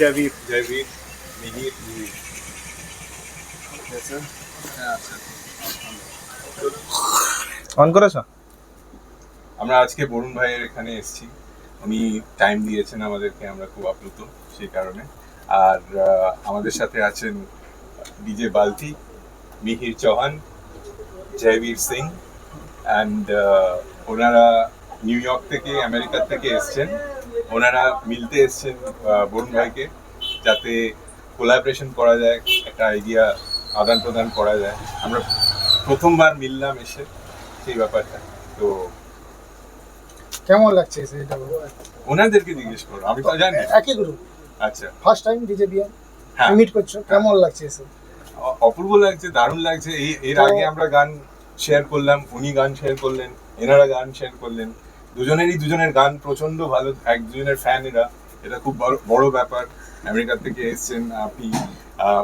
জাবির Jabir Mihir Mihir on করেছ? আমরা আজকে বরুণ ভাইয়ের এখানে এসেছি। উনি টাইম দিয়েছেন আমাদেরকে আমরা খুব আপ্লুত সেই কারণে। আর আমাদের সাথে আছেন ডিজে বালতি মিহির চৌহান জয়বীর সিং অ্যান্ড ওনারা নিউ ইয়র্ক থেকে আমেরিকা থেকে এসছেন। ওনারা মিলতে এসছেন বরুণ ভাইকে যাতে কোলাবরেশন করা যায় একটা আইডিয়া আদান প্রদান করা যায়। আমরা প্রথমবার মিললাম এসে সেই ব্যাপারটা। তো কেমন লাগছে সেটা ওনাদেরকে জিজ্ঞেস করো আমি তো জানি। একই গ্রুপ আচ্ছা। ফার্স্ট টাইম ডিজে হ্যাঁ। মিট করছ কেমন লাগছে এসে? অপূর্ব লাগছে দারুণ লাগছে। এই এর আগে আমরা গান শেয়ার করলাম উনি গান শেয়ার করলেন এনারা গান শেয়ার করলেন। দুজনেরই দুজনের গান প্রচন্ড ভালো এক দুজনের ফ্যান এরা এটা খুব বড় বড় ব্যাপার আমেরিকা থেকে এসেছেন আপনি আহ,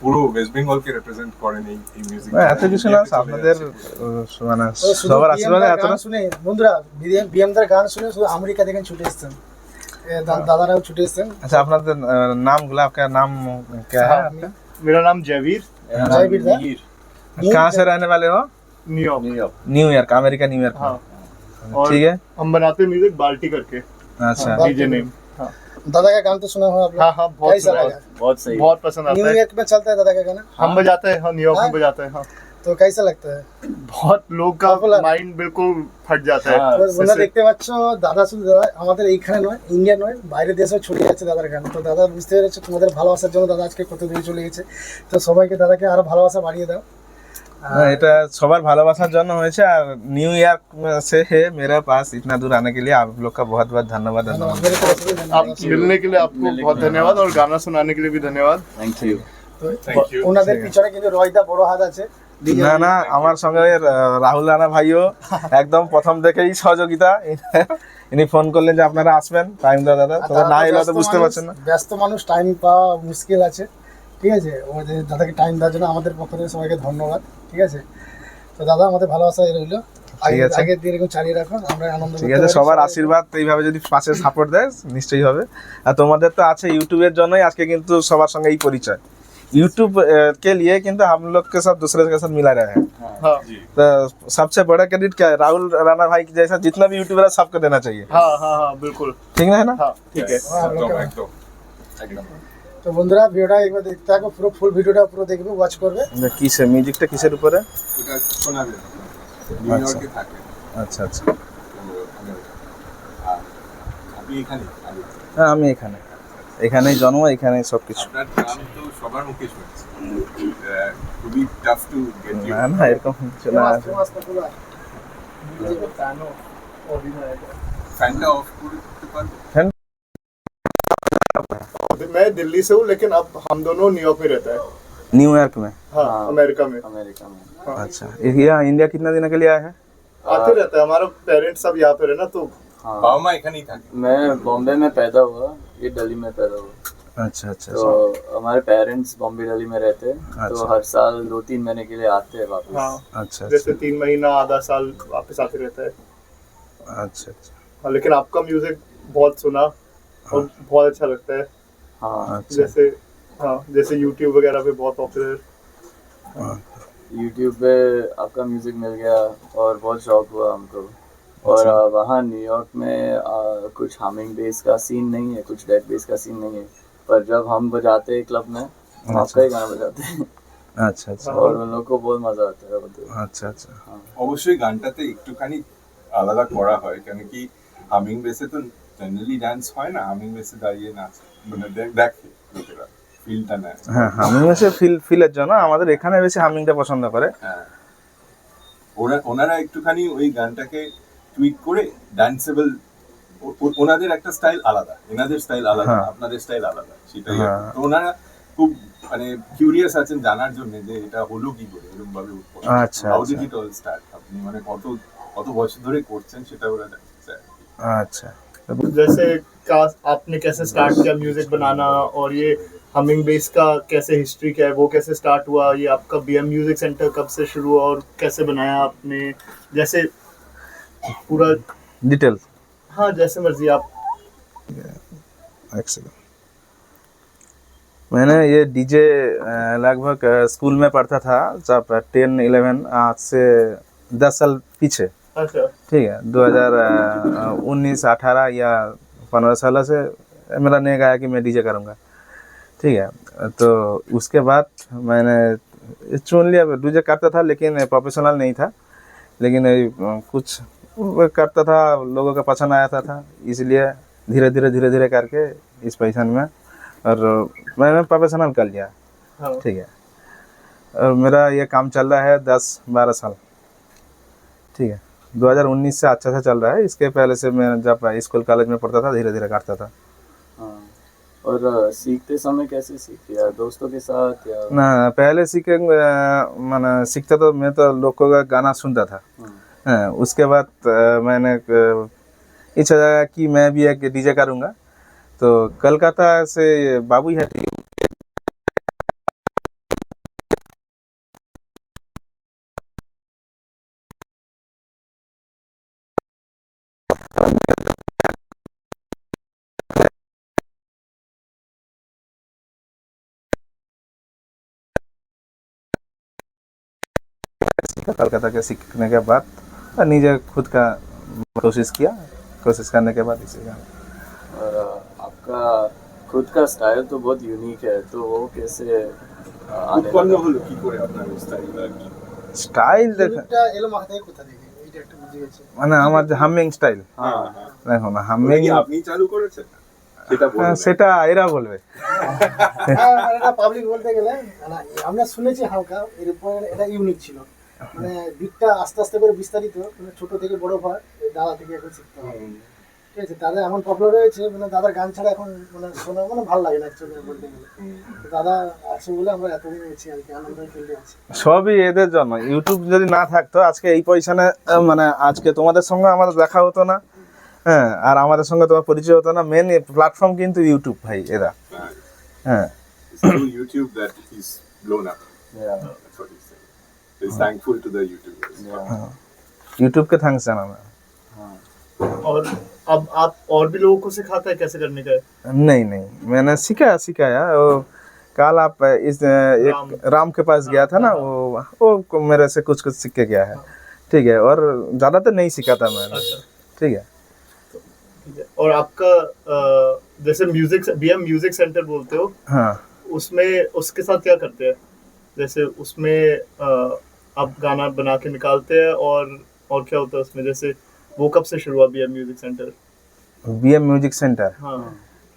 পুরো ওয়েস্ট বেঙ্গলকে রিপ্রেজেন্ট করেন এই এই মিউজিক না, এত কিছু না আপনাদের আহ, মানে তো শুধু সবার BM আশীর্বাদে দার এতটা গান শুনে বন্ধুরা বিএম দার গান শুনে শুধু আমেরিকা থেকে ছুটে এসছেন এ, দা- দাদারাও ছুটে এসছেন अच्छा আপনাদের नाम गुला आपका नाम क्या है आपका मेरा नाम जयवीर জয়বীর দা कहाँ से रहने वाले हो न्यूयॉर्क न्यूयॉर्क अमेरिका न्यूयॉर्क हाँ में और ठीक है हम बनाते म्यूजिक बाल्टी करके अच्छा हाँ, डीजे नेम दादा का गान तो सुना हो आप लोग हाँ हाँ बहुत कैसा सुना है। लगा बहुत सही बहुत पसंद आता है न्यूयॉर्क में चलता है दादा का गाना हम बजाते हैं हाँ न्यूयॉर्क हाँ? में बजाते हैं हाँ तो कैसा लगता है बहुत लोग का Popular। माइंड बिल्कुल फट जाता है हाँ, তো বন্ধুরা जैसे- দেখতে পাচ্ছ দাদা শুধু দাদা আমাদের এইখানে নয় ইন্ডিয়া নয় বাইরের দেশেও ছড়ে যাচ্ছে দাদার গান তো দাদা বুঝতে পেরেছো তোমাদের ভালোবাসার জন্য দাদা আজকে কত দূরে চলে গেছে তো সবাইকে দাদাকে আরো ভালোবাসা বাড়িয়ে দাও না, এটা সবার ভালোবাসার জন্য হয়েছে আর নিউ ইয়র্ক से है मेरे पास इतना दूर आने के लिए आप लोग का बहुत बहुत धन्यवाद ধন্যবাদ धन्यवाद मेरे तरफ से भी आप ধন্যবাদ मिलने के लिए आपको मिलने के बहुत लिए धन्यवाद और गाना सुनाने के लिए भी धन्यवाद थैंक यू তো Thank you. ওনাদের পিছনে কিন্তু রয়দা বড় হাত আছে না না আমার সঙ্গে আহ, রাহুল রানা ভাইও একদম প্রথম থেকেই সহযোগিতা ইনি ফোন করলেন যে আপনারা আসবেন টাইম দাও দাদা আর তবে দাদা না তো এলে ব্যস্ত তো বুঝতে মানুষ, পারছেন না ব্যস্ত মানুষ টাইম পাওয়া মুশকিল আছে ঠিক আছে ওদের দাদাকে টাইম দেওয়ার জন্য আমাদের পক্ষ থেকে সবাইকে ধন্যবাদ ঠিক আছে তো দাদা আমাদের ভালোবাসা রইলো ঠিক আছে। আগের দিয়ে এরকম চালিয়ে রাখো আমরা আনন্দ ঠিক করতে আছে পারি। সবার সবাই- আশীর্বাদ এইভাবে যদি পাশে সাপোর্ট দেয় নিশ্চয়ই হবে আর তোমাদের তো আছে ইউটিউবের জন্যই আজকে কিন্তু সবার সঙ্গে এই পরিচয় यूट्यूब के लिए किंतु हम लोग के साथ दूसरे के साथ मिला रहे हैं हाँ জি तो सबसे बड़ा क्रेडिट क्या है राहुल राणा भाई की जैसा जितना भी यूट्यूबर है सबको देना चाहिए हाँ हाँ हाँ बिल्कुल ठीक ना है ना हाँ ठीक है তো বন্ধুরা ভিডিওটা একবার দেখতে থাকো পুরো ফুল ভিডিওটা পুরো দেখবে ওয়াচ করবে। কিসে মিউজিকটা কিসের উপরে? এটা শোনাবেন থাকে। আচ্ছা আচ্ছা। আপনি এখানে? হ্যাঁ আমি এখানে। এখানেই জন্ম এখানেই সব কিছু সবার মুখে শুনছি। খুবই টাফ টু গেট না না এরকম কিছু না। ফেমাস ফেমাস ফ্যানটা অফ করে দিতে পারব? मैं दिल्ली से हूँ लेकिन अब हम दोनों न्यूयॉर्क में रहता है। न्यूयॉर्क में? हाँ, अमेरिका में। अमेरिका में। हाँ। अच्छा। यहाँ इंडिया कितना दिन के लिए आया है? आते रहता है हमारा पेरेंट्स सब यहाँ पे ना तो हाँ। बाबा नहीं था। मैं बॉम्बे में पैदा हुआ ये दिल्ली में पैदा हुआ। अच्छा अच्छा तो अच्छा। हमारे पेरेंट्स बॉम्बे दिल्ली में रहते हैं। तो अच्छा। तो हर साल दो तीन महीने के लिए आते हैं वापस। हाँ। अच्छा जैसे अच्छा। तीन महीना आधा साल वापस आते रहता है। अच्छा अच्छा। लेकिन आपका म्यूज़िक बहुत सुना। और बहुत अच्छा लगता है हाँ अच्छा जैसे हाँ जैसे यूट्यूब वगैरह पे बहुत पॉपुलर हाँ, यूट्यूब पे आपका म्यूजिक मिल गया और बहुत शौक हुआ हमको और आ, वहाँ न्यूयॉर्क में आ, कुछ हामिंग बेस का सीन नहीं है कुछ डेक बेस का सीन नहीं है पर जब हम बजाते हैं क्लब में हम आपका ही गाना बजाते हैं अच्छा अच्छा और उन लोग को बहुत मजा आता है बोलते हैं। আচ্ছা আচ্ছা অবশ্যই গানটাতে একটুখানি আলাদা করা হয় কেন কি হামিং বেসে তো জেনারেলি ডান্স হয় না হামিং বেসে দাঁড়িয়ে নাচ মানে দেখ- দেখে লোকেরা ফিলটা নেয়। হ্যাঁ হামিং বেশি ফিল ফিলের জন্য আমাদের এখানে বেশি হামিংটা পছন্দ করে। হ্যাঁ। ওরা ওনারা একটুখানি ওই গানটাকে টুইক করে ডান্সেবল ওনাদের একটা স্টাইল আলাদা এনাদের স্টাইল আলাদা হ্যাঁ। আপনাদের স্টাইল আলাদা সেটাই। তো ওনারা খুব মানে কিউরিয়াস আছেন জানার জন্য যে এটা হলো কি করে এরকম ভাবে আচ্ছা, হাউ আচ্ছা। ডিড ইট অল স্টার্ট আপনি মানে কত কত বছর ধরে করছেন সেটা ওরা জানতে চায়। আচ্ছা। जैसे आपने कैसे स्टार्ट किया म्यूज़िक बनाना और ये हमिंग बेस का कैसे हिस्ट्री क्या है वो कैसे स्टार्ट हुआ ये आपका बीएम म्यूज़िक सेंटर कब से शुरू हुआ और कैसे बनाया आपने? जैसे पूरा डिटेल हाँ जैसे मर्ज़ी आप yeah, मैंने ये डीजे लगभग स्कूल में पढ़ता था जब टेन इलेवन आज से दस साल पीछे। ठीक है दो हज़ार उन्नीस अठारह या पंद्रह साल से मेरा नेक आया कि मैं डीजे करूँगा। ठीक है तो उसके बाद मैंने चुन लिया डीजे करता था लेकिन प्रोफेशनल नहीं था। लेकिन कुछ करता था लोगों का पसंद आया था, था। इसलिए धीरे धीरे धीरे धीरे करके इस पैसन में और मैंने प्रोफेशनल कर लिया। हाँ। ठीक है और मेरा ये काम चल रहा है दस बारह साल। ठीक है। 2019 से अच्छा से चल रहा है। इसके पहले से मैं जब स्कूल कॉलेज में पढ़ता था धीरे धीरे करता था। हाँ। और सीखते समय कैसे सीखते या दोस्तों के साथ या? ना पहले सीखे मैंने सीखता तो मैं तो लोगों का गाना सुनता था। हाँ, हाँ, उसके बाद मैंने इच्छा जागा कि मैं भी एक डीजे करूँगा। तो कलकत्ता से बाबू है कलकत्ता के सीखने के बाद और नीचे खुद का कोशिश किया कोशिश करने के बाद इसे का। आपका खुद का स्टाइल तो बहुत यूनिक है तो वो कैसे आने स्टाइल देखा एलो माथे देख। মানে আমার যে হামিং স্টাইল। হ্যাঁ হ্যাঁ। দেখো না হামিং আপনি চালু করেছেন? সেটা সেটা এরা বলবে। হ্যাঁ, মানে পাবলিক বলতে গেলে না, আমরা শুনেছি হালকা এরপর এটা ইউনিক ছিল। মানে বিটটা আস্তে আস্তে করে বিস্তারিত মানে ছোট থেকে বড় হয় দাদা থেকে এখন শিখতে হয় হুম। ঠিক আছে দাদা এমন পপুলার হয়েছে মানে দাদার গান ছাড়া এখন মানে শোনা মানে ভালো লাগে না অ্যাকচুয়ালি বলতে গেলে তো দাদা আছে বলে আমরা এতদিন হয়েছি আর কি আনন্দ ফিল্ডে আছি সবই এদের জন্য ইউটিউব যদি না থাকতো আজকে এই পয়সানে মানে আজকে তোমাদের সঙ্গে আমাদের দেখা হতো না হ্যাঁ আর আমাদের সঙ্গে তোমার পরিচয় হতো না মেন প্ল্যাটফর্ম কিন্তু ইউটিউব ভাই এরা হ্যাঁ। হ্যাঁ It's through YouTube that he's blown up. Yeah, That's what he's saying. So he's thankful to the YouTubers. yeah, YouTube के थैंक्स जाना हाँ और अब आप और भी लोगों को सिखाता है कैसे करने का? नहीं नहीं मैंने सिखाया सिखाया वो कल आप इस एक राम। राम के पास गया था ना वो वो मेरे से कुछ कुछ सीख के गया है। ठीक है और ज़्यादातर नहीं सीखा था मैंने। अच्छा। ठीक है। और आपका जैसे म्यूज़िक बीएम म्यूज़िक सेंटर बोलते हो हाँ। उसमें उसके साथ क्या करते हैं? जैसे उसमें आप गाना बना के निकालते हैं और और क्या होता है उसमें? जैसे वो कब से शुरू हुआ B M music centre B M music centre हाँ।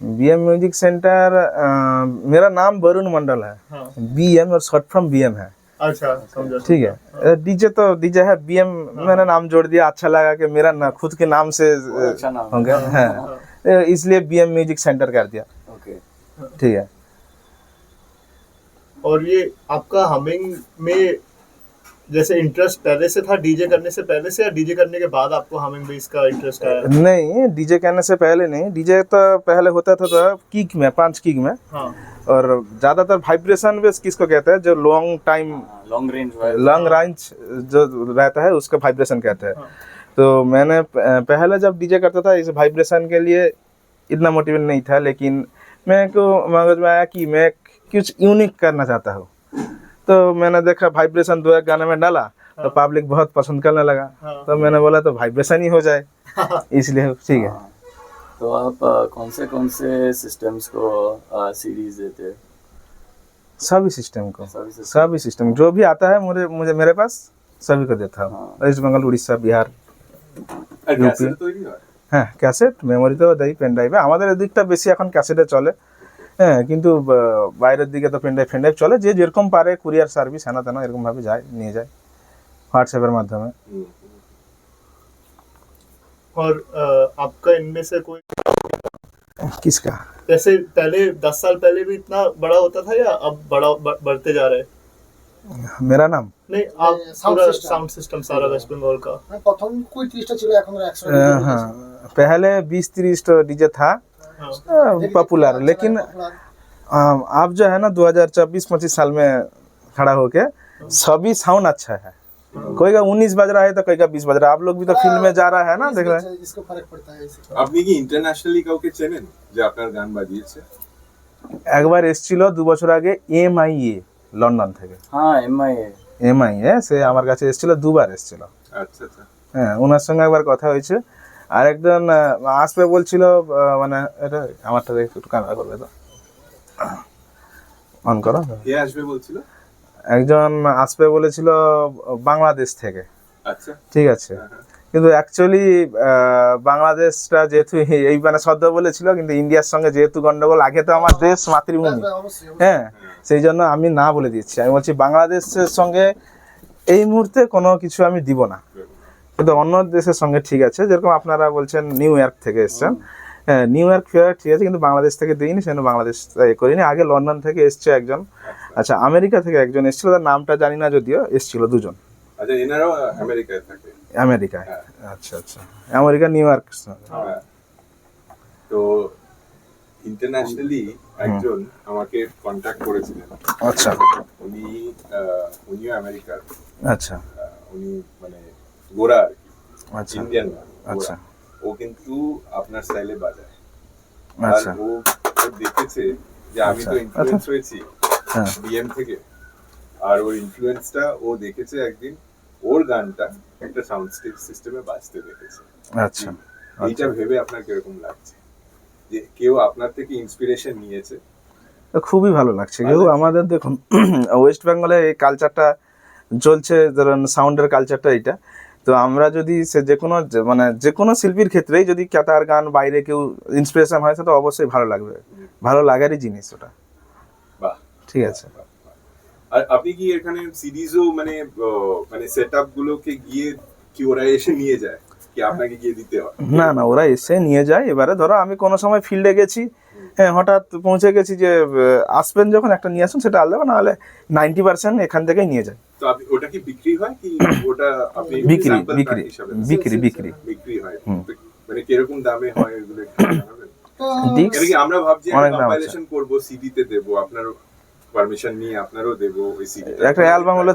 बी एम म्यूज़िक सेंटर मेरा नाम वरुण मंडल है। हाँ। बी एम और शॉर्ट फ्रॉम बी एम है। अच्छा समझा ठीक है। डीजे तो डीजे है। बी एम मैंने नाम जोड़ दिया। अच्छा लगा कि मेरा ना खुद के नाम से अच्छा नाम। हो गया है। इसलिए बी एम म्यूज़िक सेंटर कर दिया। ओके। ठीक है। और ये आपका हमिंग में जैसे इंटरेस्ट पहले से था डीजे करने से पहले से या डीजे करने के बाद आपको हमिंग बेस का इंटरेस्ट आया? नहीं डीजे करने से पहले नहीं। डीजे तो पहले होता था तो किक में पाँच किक में। हाँ। और ज़्यादातर वाइब्रेशन बेस किसको कहते हैं? जो long time long range long range जो रहता है उसका वाइब्रेशन कहते हैं। हाँ। तो मैंने पहले जब डीजे करता था इस वाइब्रेशन के लिए इतना मोटिवेट नहीं था लेकिन मेरे को मगज में आया कि मैं कुछ यूनिक करना चाहता हूँ। तो मैंने देखा वाइब्रेशन दो एक गाने में डाला तो पब्लिक बहुत पसंद करने लगा हाँ। तो मैंने बोला तो वाइब्रेशन ही हो जाए इसलिए ठीक है हाँ। तो आप अ, कौन से कौन से सिस्टम्स को सीरीज देते हैं सभी सिस्टम को सभी system? सभी सिस्टम जो भी आता है मुझे मुझे मेरे पास सभी को देता हूँ हाँ। वेस्ट बंगाल उड़ीसा बिहार আর ক্যাসেট তৈরি হয় হ্যাঁ ক্যাসেট মেমোরি তো দেয় পেন ড্রাইভে আমাদের এদিকটা বেশি এখন ক্যাসেটে চলে হ্যাঁ কিন্তু বা- বাইরের দিকে তো পেন ড্রাইভ ফেন ড্রাইভ চলে যে যেরকম পারে কুরিয়ার সার্ভিস হেনা তেনা এরকমভাবে যায় নিয়ে যায় হোয়াটসঅ্যাপের মাধ্যমে হুম। और अ, आपका इनमें से कोई किसका जैसे पहले दस साल पहले भी इतना बड़ा होता था या अब बड़ा ब- बढ़ते जा रहे हैं मेरा नाम नहीं आप sound पूरा system। साउंड सिस्टम सारा वेस्ट बंगाल का মানে প্রথম কুড়ি ত্রিশটা ছিল এখন ওরা একশো अ, हाँ पहले बीस तीस तो डीजे था हाँ पॉपुलर लेकिन अ, अब जो है ना 2024-25 साल में खड़ा होके सभी साउंड अच्छा है कोई का उन्नीस बज रहा है तो कोई का बीस बज रहा है आप लोग भी तो फील्ड में जा रहा है ना देख रहे हैं इसको फर्क पड़ता है इससे আপনি কি ইন্টারন্যাশনালি কাউকে চেনেন যে আপনার গান বাজিয়েছে একবার এসছিল দু বছর আগে এম আই এ লন্ডন থেকে हाँ एम आई है এম আই এ সে আমার কাছে এসছিল দুবার এসছিল আচ্ছা আচ্ছা হ্যাঁ ওনার সঙ্গে একবার কথা হয়েছে আর একজন আসবে বলছিল মানে এটা আমারটা একটু ক্যামেরা করবে তো। অন করো। কে আসবে বলছিল? একজন আসবে বলেছিল বাংলাদেশ থেকে। আচ্ছা। ঠিক আছে। কিন্তু অ্যাকচুয়ালি বাংলাদেশটা যেহেতু এই মানে সদ্য বলেছিল কিন্তু ইন্ডিয়ার সঙ্গে যেহেতু গন্ডগোল আগে তো আমার দেশ মাতৃভূমি। হ্যাঁ সেই জন্য আমি না বলে দিচ্ছি। আমি বলছি বাংলাদেশের সঙ্গে এই মুহূর্তে কোনো কিছু আমি দিব না। কিন্তু অন্য দেশের সঙ্গে ঠিক আছে। যেরকম আপনারা বলছেন নিউ ইয়র্ক থেকে এসছেন। হ্যাঁ নিউ ইয়র্ক ফিয়ার ঠিক আছে কিন্তু বাংলাদেশ থেকে দিইনি সেজন্য বাংলাদেশ করিনি। আগে লন্ডন থেকে এসছে একজন। আচ্ছা আমেরিকা থেকে একজন এসেছিল তার নামটা জানি না যদিও এসছিল দুজন। আচ্ছা এনারাও আমেরিকায় থাকে। আমেরিকায়। আচ্ছা আচ্ছা। আমেরিকা নিউ ইয়র্ক হ্যাঁ। তো ইন্টারন্যাশনালি একজন আমাকে কন্ট্যাক্ট করেছিলেন। আচ্ছা। উনি উনিও আমেরিকার। আচ্ছা। উনি মানে গোরা আর কি আচ্ছা। ইন্ডিয়ান আচ্ছা। ও কিন্তু আপনার স্টাইলে বাজায়। আর আচ্ছা। ও ও দেখেছে যে আমি আচ্ছা, তো ইনফ্লুয়েন্স হয়েছি হ্যাঁ। বিএম থেকে। আর ওর ইনফ্লুয়েন্সটা ও দেখেছে একদিন ওর গানটা একটা সাউন্ড সিস্টেমে বাজতে দেখেছে। আচ্ছা। এইটা ভেবে আপনার কীরকম লাগছে? যে কেউ আপনার থেকে ইন্সপিরেশন নিয়েছে? তো খুবই ভালো লাগছে। কেউ আমাদের দেখুন ওয়েস্ট বেঙ্গলে এই কালচারটা চলছে ধরুন সাউন্ডের কালচারটা এটা তো আমরা যদি সে যে কোনো মানে যে কোনো শিল্পীর ক্ষেত্রেই যদি ক্যাতার গান বাইরে কেউ ইন্সপিরেশন হয় সেটা অবশ্যই ভালো লাগবে। ভালো লাগারই জিনিস ওটা। বাহ। ঠিক আছে। আর আপনি কি এখানে সিরিজও মানে মানে সেট আপ গুলোকে গিয়ে কি ওরা এসে নিয়ে যায়? কি আপনাকে গিয়ে দিতে হয়? না না ওরা এসে নিয়ে যায়। এবারে ধরো আমি কোনো সময় ফিল্ডে গেছি হ্যাঁ হঠাৎ পৌঁছে গেছি যে আসবেন যখন একটা নিয়ে আসুন সেটা আলাদা নাহলে নাইনটি পার্সেন্ট এখান থেকেই নিয়ে যায়। তো আপনি ওটা কি বিক্রি হয় কি ওটা আপনি বিক্রি বিক্রি বিক্রি বিক্রি বিক্রি। হয়। মানে কীরকম দামে হয় এগুলো একটু জানাবেন? ডিক্স এটা কি আমরা ভাবছি অনেক দাম আছে। কম্পাইলেশন করব সিডিতে দেব আপনার পারমিশন নিয়ে আপনারও দেব ওই সিডি একটা অ্যালবাম হলো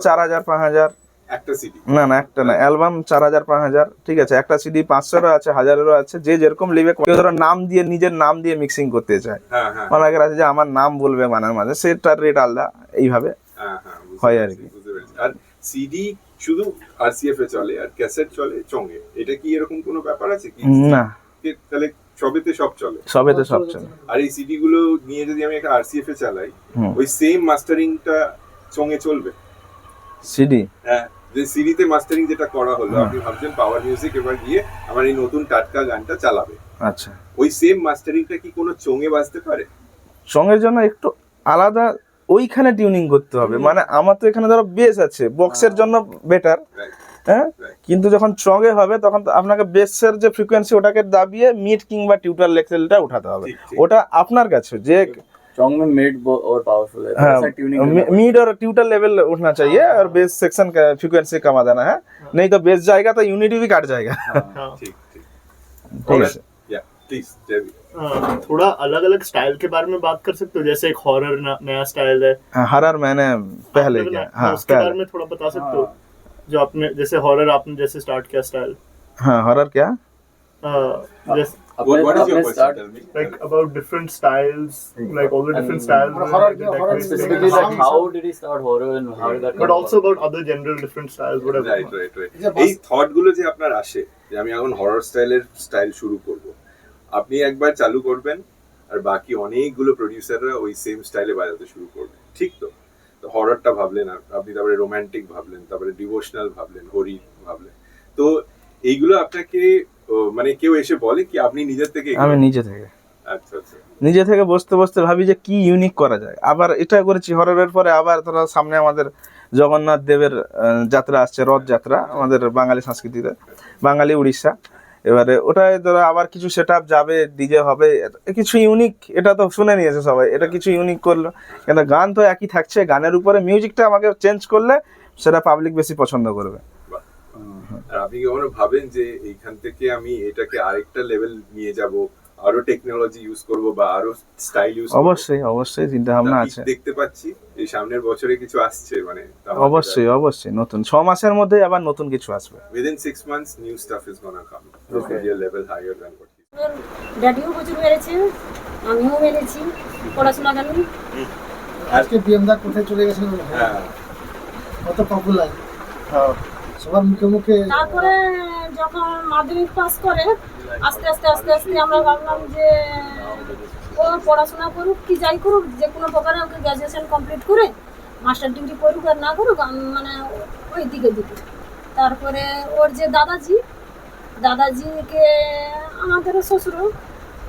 একটা সিডি না না একটা না অ্যালবাম চার হাজার পাঁচ হাজার ঠিক আছে? একটা সিডি পাঁচশোরও আছে হাজারেরও আছে যে যেরকম লিবে কেউ ধরো নাম দিয়ে নিজের নাম দিয়ে মিক্সিং করতে চায়। হ্যাঁ হ্যাঁ। অনেকের আছে যে আমার নাম বলবে মানের মাঝে সেটার রেট আলাদা এইভাবে হ্যাঁ হ্যাঁ হয় আর কি। আর সিডি শুধু আরসিএফ এ চলে আর ক্যাসেট চলে চঙ্গে এটা কি এরকম কোনো ব্যাপার আছে কি? না। তাহলে সবেতে সব চলে? সবেতে সব চলে। আর এই সিডি গুলো নিয়ে যদি আমি একটা আরসিএফ এ চালাই ওই সেম মাস্টারিংটা চঙ্গে চলবে? সিডি হ্যাঁ যে সিডিতে মাস্টারিং যেটা করা হলো আপনি ভাবছেন পাওয়ার মিউজিক এবার গিয়ে আমার এই নতুন টাটকা গানটা চালাবে। আচ্ছা। ওই সেম মাস্টারিংটা কি কোনো চোঙে বাজতে পারে? সঙ্গের জন্য একটু আলাদা ওইখানে টিউনিং করতে হবে মানে আমার তো এখানে ধরো বেস আছে বক্সের জন্য বেটার Right. হ্যাঁ Right. কিন্তু যখন চঙে হবে তখন তো আপনাকে বেসের যে ফ্রিকোয়েন্সি ওটাকে দাবিয়ে মিড কিংবা টিউটার লেভেলটা উঠাতে হবে ঠিক, ঠিক। ওটা আপনার কাছে যে सॉन्ग में मिड और पावरफुल है हाँ ऐसा ट्यूनिंग मिड और ट्यूटर लेवल उठना चाहिए और बेस सेक्शन का फ्रीक्वेंसी कमा देना है नहीं तो बेस जाएगा तो यूनिटी भी काट जाएगा हाँ ঠিক ঠিক ठीक है या प्लीज जय हाँ, थोड़ा अलग अलग स्टाइल के बारे में बात कर सकते हो जैसे एक हॉरर नया स्टाइल है हाँ, हरर मैंने पहले आपने किया बना- हाँ उसके बारे पहले में थोड़ा बता सकते हो जो आपने जैसे हॉरर आपने जैसे स्टार्ट किया स्टाइल हाँ हरर क्या जैसे What, what is your अपने question? start Tell me. like about different styles like all the different styles और horror क्या- horror decorated specifically things. like how did he start horror and how did that but come also about other general different styles whatever Right, right, right. যে বাস- এই thought গুলো যে আপনার আসে যে আমি এখন হরর স্টাইলের স্টাইল শুরু করব আপনি একবার চালু করবেন আর বাকি অনেকগুলো প্রডিউসাররা ওই সেম স্টাইলে বাজাতে শুরু করবে। ঠিক তো? তো হররটা ভাবলেন আপ- আপনি তারপরে রোমান্টিক ভাবলেন তারপরে ডিভোশনাল ভাবলেন হরি ভাবলেন। তো এইগুলো আপনাকে মানে কেউ এসে বলে কি আপনি নিজের থেকে আমি নিজে থেকে। আচ্ছা আচ্ছা। নিজে থেকে বসতে বসতে ভাবি যে কি ইউনিক করা যায়। আবার এটা করেছি হররের পরে আবার ধরো সামনে আমাদের জগন্নাথ দেবের যাত্রা আসছে রথযাত্রা আমাদের বাঙালি সংস্কৃতিতে বাঙালি উড়িষ্যা। এবারে ওটাই ধরো আবার কিছু সেট যাবে ডিজে হবে কিছু ইউনিক এটা তো শুনে নিয়েছে সবাই, এটা কিছু ইউনিক করল। কিন্তু গান তো একই থাকছে, গানের উপরে মিউজিকটা আমাকে চেঞ্জ করলে সেটা পাবলিক বেশি পছন্দ করবে। আপনি কি ভাবেন যে এইখান থেকে আমি এটাকে আরেকটা লেভেল নিয়ে যাব? আরও টেকনোলজি ইউজ করব বা আরও স্টাইল ইউজ অবশ্যই অবশ্যই চিন্তা ভাবনা আছে। দেখতে পাচ্ছি এই সামনের বছরে কিছু আসছে মানে অবশ্যই অবশ্যই নতুন। ছ মাসের মধ্যে আবার নতুন কিছু আসবে। Within 6 months new stuff is going to come. This Okay. will be a level higher than what he's ড্যাডিও প্রচুর মেরেছে আমিও মেরেছি পড়াশোনা কেন আজকে বিএমদা কোথায় চলে গেছেন হ্যাঁ। কত পপুলার হ্যাঁ। সবার মুখে মুখে তারপরে যখন মাধ্যমিক পাস করে আস্তে আস্তে আস্তে আস্তে আমরা ভাবলাম যে, ও পড়াশোনা করুক, কি যাই করুক, যে কোনো প্রকারে ওকে গ্র্যাজুয়েশন কমপ্লিট করে মাস্টার ডিগ্রি করুক আর না করুক মানে ওই দিকে দিকে। তারপরে ওর যে দাদাজি, দাদাজিকে আমাদের শ্বশুরও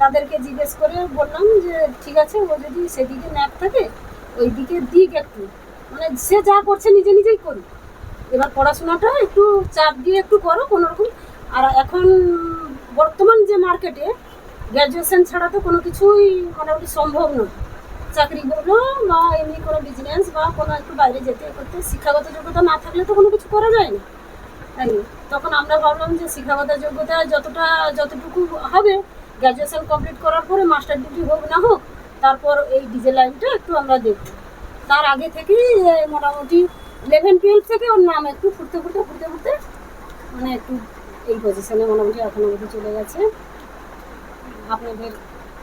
তাদেরকে জিজ্ঞেস করে বললাম যে, ঠিক আছে, ও যদি সেদিকে ন্যাপ থাকে ওই দিকে দিক একটু। মানে সে যা করছে নিজে নিজেই করুক। এবার পড়াশোনাটা একটু চাপ দিয়ে একটু করো, কোনোরকম। আর এখন বর্তমান যে মার্কেটে গ্র্যাজুয়েশন ছাড়া তো কোনো কিছুই মোটামুটি সম্ভব নয়। চাকরি বলো বা এমনি কোনো বিজনেস বা কোনো একটু বাইরে যেতে করতে শিক্ষাগত যোগ্যতা না থাকলে তো কোনো কিছু করা যায় না। তাই তখন আমরা ভাবলাম যে শিক্ষাগত যোগ্যতা যতটা, যতটুকু হবে গ্র্যাজুয়েশন কমপ্লিট করার পরে মাস্টার ডিগ্রি হোক না হোক, তারপর এই ডিজে লাইনটা একটু আমরা দেখব। তার আগে থেকেই মোটামুটি ইলেভেন টুয়েলভ থেকে ওর নাম একটু ফুটতে ফুটতে ফুটতে ফুটতে মানে একটু এই পজিশনে মোটামুটি এখন অবধি চলে গেছে। আপনাদের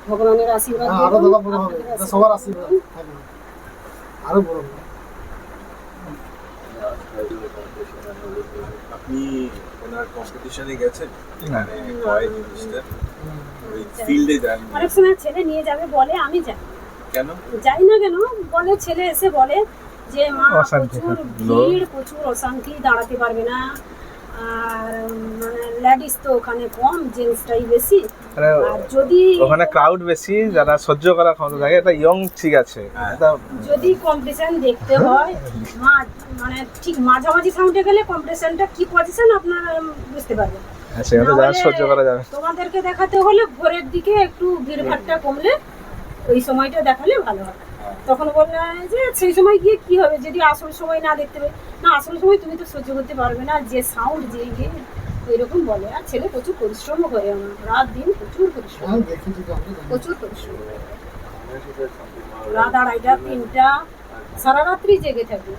ভগবানের আশীর্বাদ হ্যাঁ, আরও বড় হবে সবার আশীর্বাদ আরও বড় হবে। আপনি ওনার কম্পিটিশনে গেছেন? এখানে জিনিসটা ওই ফিল্ডে যান অনেক সময় ছেলে নিয়ে যাবে বলে আমি যাই। কেন? যাই না কেন বলে ছেলে এসে বলে যে মা প্রচুর ভিড় প্রচুর অশান্তি দাঁড়াতে পারবে না। আর মানে লেডিস তো ওখানে কম জেন্টসটাই বেশি। আর যদি ওখানে ক্রাউড বেশি যারা সহ্য করার ক্ষমতা থাকে এটা ইয়ং ঠিক আছে। হ্যাঁ। যদি কম্পিটিশন দেখতে হয় মানে ঠিক মাঝামাঝি সাউন্ডে গেলে কম্পিটিশনটা কি পজিশন আপনারা বুঝতে পারবেন। সেখানে হলে সহ্য করা যাবে। তোমাদেরকে দেখাতে হলে ভোরের দিকে একটু ভিড়ভাড়টা কমলে ওই সময়টা দেখালে ভালো হবে তখন বললে যে সেই সময় গিয়ে কি হবে? যদি আসল সময় না দেখতে পাবে না আসল সময় তুমি তো সহ্য করতে পারবে না। যে সাউন্ড যে ইয়ে এরকম বলে। আর ছেলে প্রচুর পরিশ্রমও করে আমার। রাত দিন প্রচুর পরিশ্রম। প্রচুর পরিশ্রম রাত আড়াইটা তিনটা সারা রাত্রি জেগে থাকি।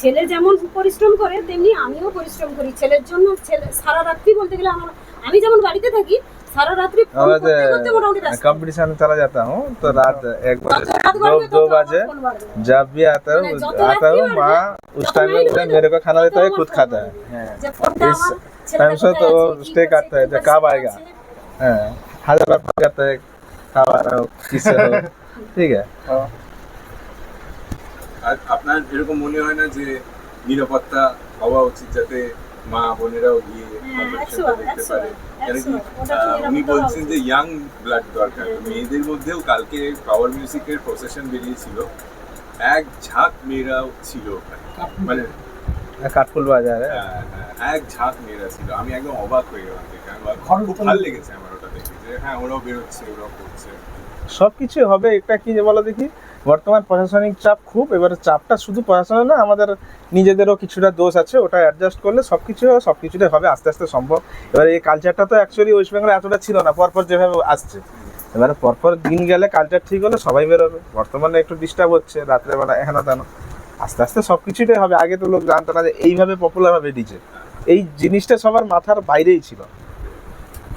ছেলে যেমন পরিশ্রম করে তেমনি আমিও পরিশ্রম করি। ছেলের জন্য ছেলে সারা রাত্রি বলতে গেলে আমার আমি যেমন বাড়িতে থাকি সারা রাত্রি ফোন আমরা যে করতে করতে মোটামুটি ব্যস্ত। कंपटीशन चला जाता हूँ तो रात एक যত बजे রাত दो বাড়বে दो তত बजे আমার ফোন বাড়বে। जब भी आता हूँ मैंने जो तो आता रात्रि हूँ में माँ उस जो टाइम नहीं में हुई मेरे को खाना तो देता है আমার खुद ফোন खाता है বাড়বে। हाँ। যে ফোনটা इस আমার ছেলেটা टाइम से तो কোথায় वो আছে, কি stay করছে, करता है, কি जो করছে, कब কি आएगा? করছে। हाँ, हजार बार फोन करता है कब आ रहा हो किससे हो ठीक है আর আপনার এরকম মনে হয় না যে নিরাপত্তা হওয়া উচিত যাতে মা বোনেরাও গিয়ে হ্যাঁ, দেখতে একশো পারে। কেন কি উনি বলছেন যে। ইয়াং ব্লাড দরকার। মেয়েদের মধ্যেও কালকে পাওয়ার মিউজিকের প্রসেশন বেরিয়েছিল। এক ঝাঁক মেয়েরা ছিল ওখানে। মানে কাঠফুল বাজার হ্যাঁ, হ্যাঁ, এক ঝাঁক মেয়েরা ছিল। আমি একদম অবাক হয়ে গেলাম দেখে। ভালো লেগেছে আমার ওটা দেখে যে হ্যাঁ ওরাও বেরোচ্ছে ওরাও করছে। সব কিছু হবে এটা কি বলো দেখি? বর্তমান প্রশাসনিক চাপ খুব, এবারে চাপটা শুধু প্রশাসনের না, আমাদের নিজেদেরও কিছুটা দোষ আছে, ওটা অ্যাডজাস্ট করলে সব কিছু সব কিছুটাই হবে, আস্তে আস্তে সম্ভব। এবার এই কালচারটা তো অ্যাকচুয়ালি ওয়েস্ট বেঙ্গলে এতটা ছিল না, পরপর যেভাবে আসছে। এবারে পরপর দিন গেলে কালচার ঠিক হলে সবাই বেরোবে। বর্তমানে একটু ডিস্টার্ব হচ্ছে, রাত্রেবেলা এখানে তেন। আস্তে আস্তে সব কিছুটাই হবে। আগে তো লোক জানতো না যে এইভাবে পপুলার হবে ডিজে এই জিনিসটা সবার মাথার বাইরেই ছিল।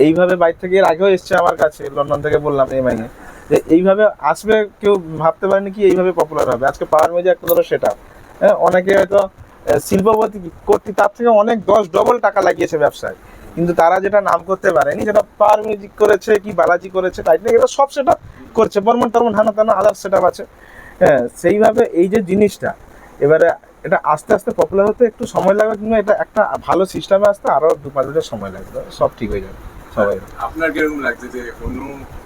এইভাবে বাইরে থেকে এর আগেও এসছে আমার কাছে, লন্ডন থেকে বললাম এমআই এ যে এইভাবে আসবে কেউ ভাবতে পারেনি কি এইভাবে পপুলার হবে। আজকে পাওয়ার মিউজিক একটা ধরো সেটা হ্যাঁ অনেকে হয়তো শিল্পপতি কর্তৃক তার থেকে অনেক দশ ডবল টাকা লাগিয়েছে ব্যবসায়। কিন্তু তারা যেটা নাম করতে পারেনি, যেটা পাওয়ার মিউজিক করেছে কি বালাজি করেছে টাইটেনিক এটা সব সেটা করছে। বর্মন টর্মন হানা টানা আদার সেট আছে। হ্যাঁ সেইভাবে এই যে জিনিসটা, এবারে এটা আস্তে আস্তে পপুলার হতে একটু সময় লাগবে, কিংবা এটা একটা ভালো সিস্টেমে আসতে আরও দু পাঁচ বছর সময় লাগবে। সব ঠিক হয়ে যাবে। সবাই। আপনার কীরকম লাগছে যে অন্য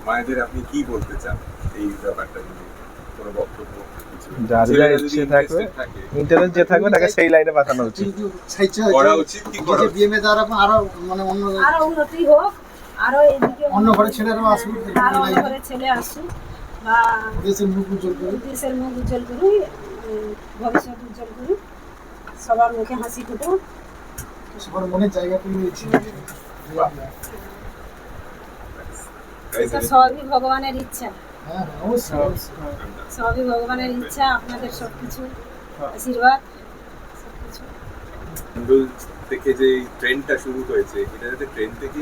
মায়েদের আপনি কি বলতে চান এই ব্যাপারটা যদি কোনো বক্তব্য যার যা ইচ্ছে থাকবে interested ইন্টারনেট যে থাকবে তাকে সেই লাইনে পাঠানো উচিত। করা উচিত কি করা বিএমএ দ্বারা আরও মানে অন্য আরও উন্নতি হোক আরও এদিকে অন্য ঘরের ছেলেরাও আসুক আরও অন্য ঘরের ছেলে আসুক বা দেশের মুখ উজ্জ্বল করে দেশের মুখ উজ্জ্বল করুক ভবিষ্যৎ উজ্জ্বল করুক সবার মুখে হাসি ফুটুক। সবার মনের জায়গা করে নিয়েছি এটা সবই ভগবানের ইচ্ছা। হ্যাঁ হ্যাঁ সবই ভগবানের ইচ্ছা আপনাদের সব কিছু আশীর্বাদ থেকে যে ট্রেনটা শুরু হয়েছে এটা যাতে ট্রেন থেকে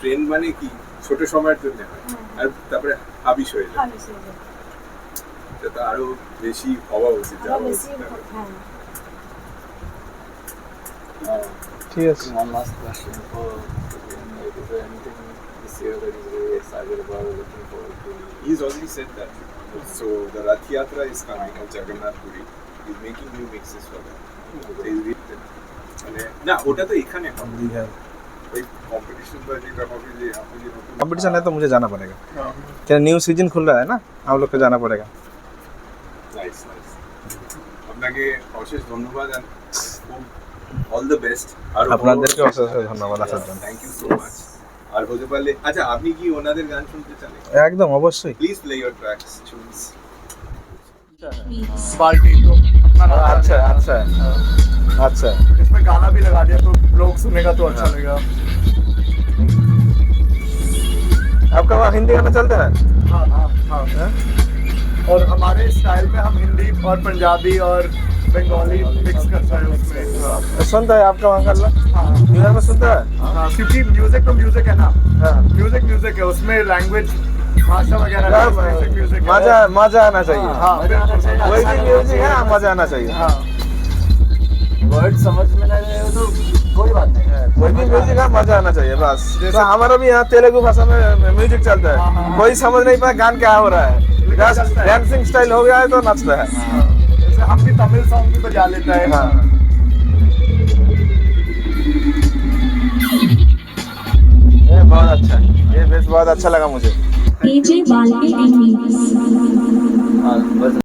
ট্রেন্ড মানে কি? ছোট সময়ের জন্য হয়। আর তারপরে হাবিস হয়ে যায়। এটা তো আরও বেশি হওয়া উচিত যাওয়া উচিত। হ্যাঁ। ঠিক আছে। this year that he's really excited about or looking forward to? He's already said that. So the Rath Yatra is coming at Jagannath Puri. He's making new mixes for that. So he's really- মানে না ওটা তো এখানে হবে दीघा ওই competition বা যেটা হবে যে আপনি যে নতুন कंपटीशन है तो मुझे जाना पड़ेगा क्या न्यू सीजन खुल रहा है ना हम लोग को जाना पड़ेगा নাইস নাইস আপনাকে অশেষ ধন্যবাদ আর অল দ্য বেস্ট আর আপনাদেরকে অশেষ অশেষ ধন্যবাদ আসার জন্য থ্যাংক ইউ সো মাচ আর হতে পারলে আচ্ছা আপনি কি ওনাদের গান শুনতে চান একদম অবশ্যই please play your tracks choose बाल्टी तो अपना नाम है। अच्छा अच्छा अच्छा इसमें गाना भी लगा दिया तो लोग सुनेगा तो अच्छा लगेगा आपका वहाँ हिंदी गाना चलता है हाँ हाँ हाँ हाँ? और हमारे स्टाइल में हम हिंदी और पंजाबी और बंगाली मिक्स करते हैं उसमें हाँ। सुनता है आपका वहाँ का अल्लाह। हाँ न्यू ईयर में सुनता है हाँ क्योंकि म्यूज़िक तो म्यूज़िक है ना। हाँ। म्यूज़िक म्यूज़िक है उसमें लैंग्वेज भाषा वगैरह म्यूज़िक म्यूज़िक है। मज़ा मज़ा आना चाहिए। हाँ कोई भी म्यूज़िक है मज़ा आना चाहिए। हाँ। वर्ड समझ में ना गए हो तो कोई बात नहीं। कोई भी म्यूज़िक है मज़ा आना चाहिए बस। तो हमारा भी यहाँ तेलुगु भाषा में म्यूज़िक चलता हाँ, है हाँ। कोई समझ नहीं पाया गान क्या हो रहा है। है। डांसिंग स्टाइल हो गया है तो नचता है। जैसे हम भी तमिल सॉन्ग भी बजा लेते हैं। ये बहुत अच्छा ये बेस बहुत अच्छा लगा मुझे। डीजे बाल्टी एंड हाँ बस।